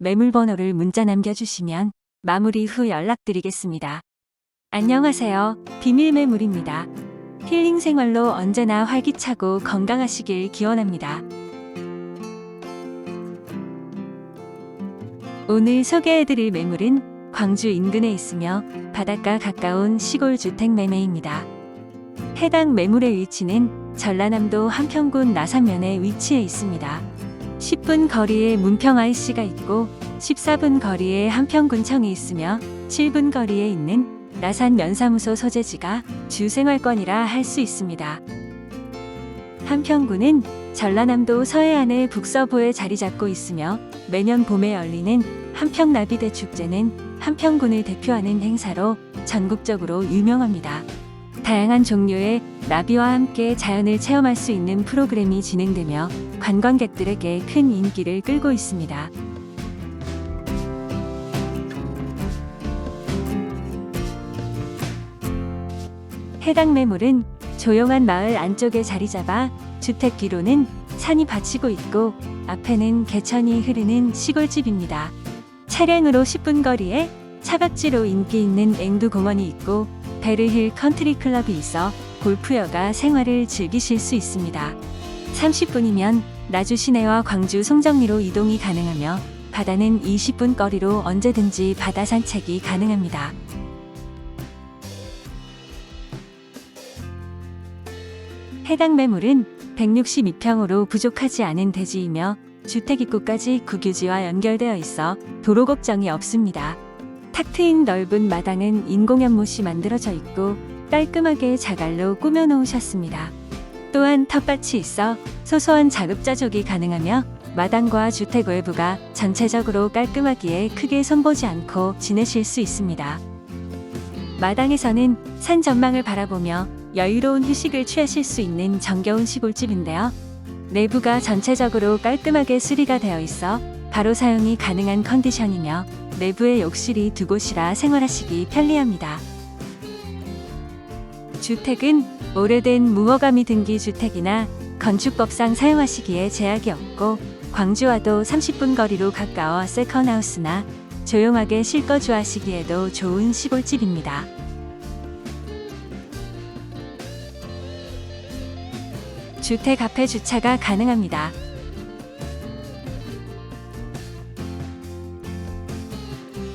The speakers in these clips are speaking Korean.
매물 번호를 문자 남겨주시면 마무리 후 연락드리겠습니다. 안녕하세요. 비밀 매물입니다. 힐링 생활로 언제나 활기차고 건강하시길 기원합니다. 오늘 소개해드릴 매물은 광주 인근에 있으며 바닷가 가까운 시골 주택 매매입니다. 해당 매물의 위치는 전라남도 한평군 나산면에 위치해 있습니다. 10분 거리에 문평 IC가 있고 14분 거리에 한평군청이 있으며 7분 거리에 있는 나산 면사무소 소재지가 주 생활권이라 할 수 있습니다. 한평군은 전라남도 서해안의 북서부에 자리 잡고 있으며 매년 봄에 열리는 한평나비대 축제는 한평군을 대표하는 행사로 전국적으로 유명합니다. 다양한 종류의 나비와 함께 자연을 체험할 수 있는 프로그램이 진행되며 관광객들에게 큰 인기를 끌고 있습니다. 해당 매물은 조용한 마을 안쪽에 자리 잡아 주택 뒤로는 산이 받치고 있고 앞에는 개천이 흐르는 시골집입니다. 차량으로 10분 거리에 차박지로 인기 있는 앵두공원이 있고 베르힐 컨트리 클럽이 있어 골프여가 생활을 즐기실 수 있습니다. 30분이면 나주 시내와 광주 송정리로 이동이 가능하며 바다는 20분 거리로 언제든지 바다 산책이 가능합니다. 해당 매물은 162평으로 부족하지 않은 대지이며 주택 입구까지 국유지와 연결되어 있어 도로 걱정이 없습니다. 탁 트인 넓은 마당은 인공연못이 만들어져 있고 깔끔하게 자갈로 꾸며 놓으셨습니다. 또한 텃밭이 있어 소소한 자급자족이 가능하며 마당과 주택 외부가 전체적으로 깔끔하기에 크게 손보지 않고 지내실 수 있습니다. 마당에서는 산 전망을 바라보며 여유로운 휴식을 취하실 수 있는 정겨운 시골집인데요. 내부가 전체적으로 깔끔하게 수리가 되어 있어 바로 사용이 가능한 컨디션이며 내부에 욕실이 두 곳이라 생활하시기 편리합니다. 주택은 오래된 무허가미 등기 주택이나 건축법상 사용하시기에 제약이 없고 광주와도 30분 거리로 가까워 세컨하우스나 조용하게 실거주하시기에도 좋은 시골집입니다. 주택 앞에 주차가 가능합니다.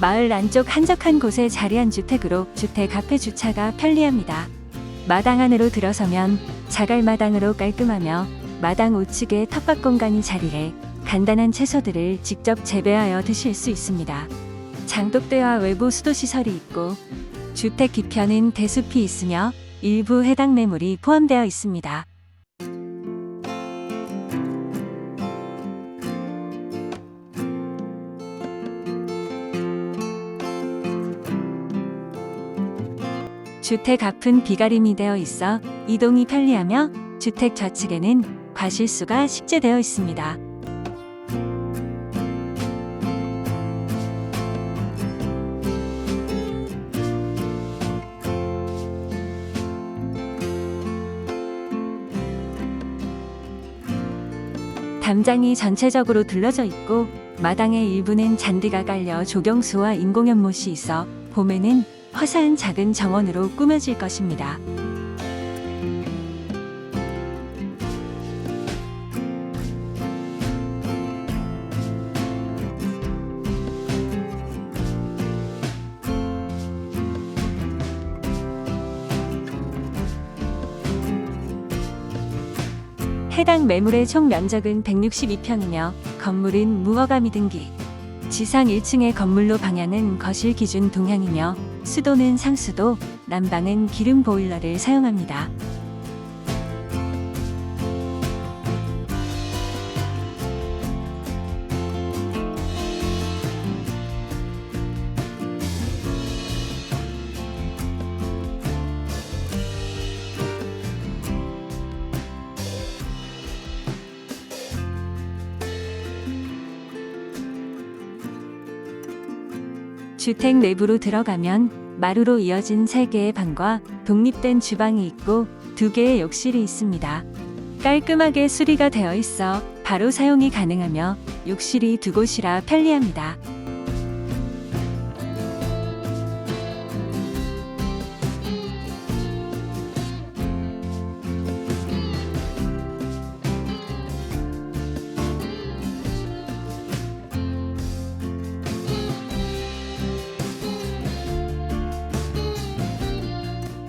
마을 안쪽 한적한 곳에 자리한 주택으로 주택 앞에 주차가 편리합니다. 마당 안으로 들어서면 자갈 마당으로 깔끔하며 마당 우측에 텃밭 공간이 자리해 간단한 채소들을 직접 재배하여 드실 수 있습니다. 장독대와 외부 수도 시설이 있고 주택 뒤편은 대숲이 있으며 일부 해당 매물이 포함되어 있습니다. 주택 앞은 비가림이 되어 있어 이동이 편리하며 주택 좌측에는 과실수가 식재되어 있습니다. 담장이 전체적으로 둘러져 있고 마당의 일부는 잔디가 깔려 조경수와 인공연못이 있어 봄에는 화사한 작은 정원으로 꾸며질 것입니다. 해당 매물의 총 면적은 162평이며 건물은 무허가 미 등기. 지상 1층의 건물로 방향은 거실 기준 동향이며 수도는 상수도, 난방은 기름 보일러를 사용합니다. 주택 내부로 들어가면 마루로 이어진 3개의 방과 독립된 주방이 있고 2개의 욕실이 있습니다. 깔끔하게 수리가 되어 있어 바로 사용이 가능하며 욕실이 두 곳이라 편리합니다.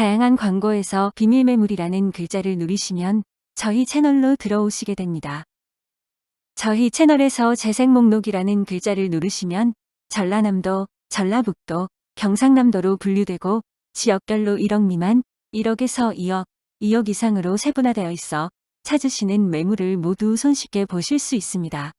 다양한 광고에서 비밀 매물이라는 글자를 누르시면 저희 채널로 들어오시게 됩니다. 저희 채널에서 재생 목록이라는 글자를 누르시면 전라남도, 전라북도, 경상남도로 분류되고 지역별로 1억 미만, 1억에서 2억, 2억 이상으로 세분화되어 있어 찾으시는 매물을 모두 손쉽게 보실 수 있습니다.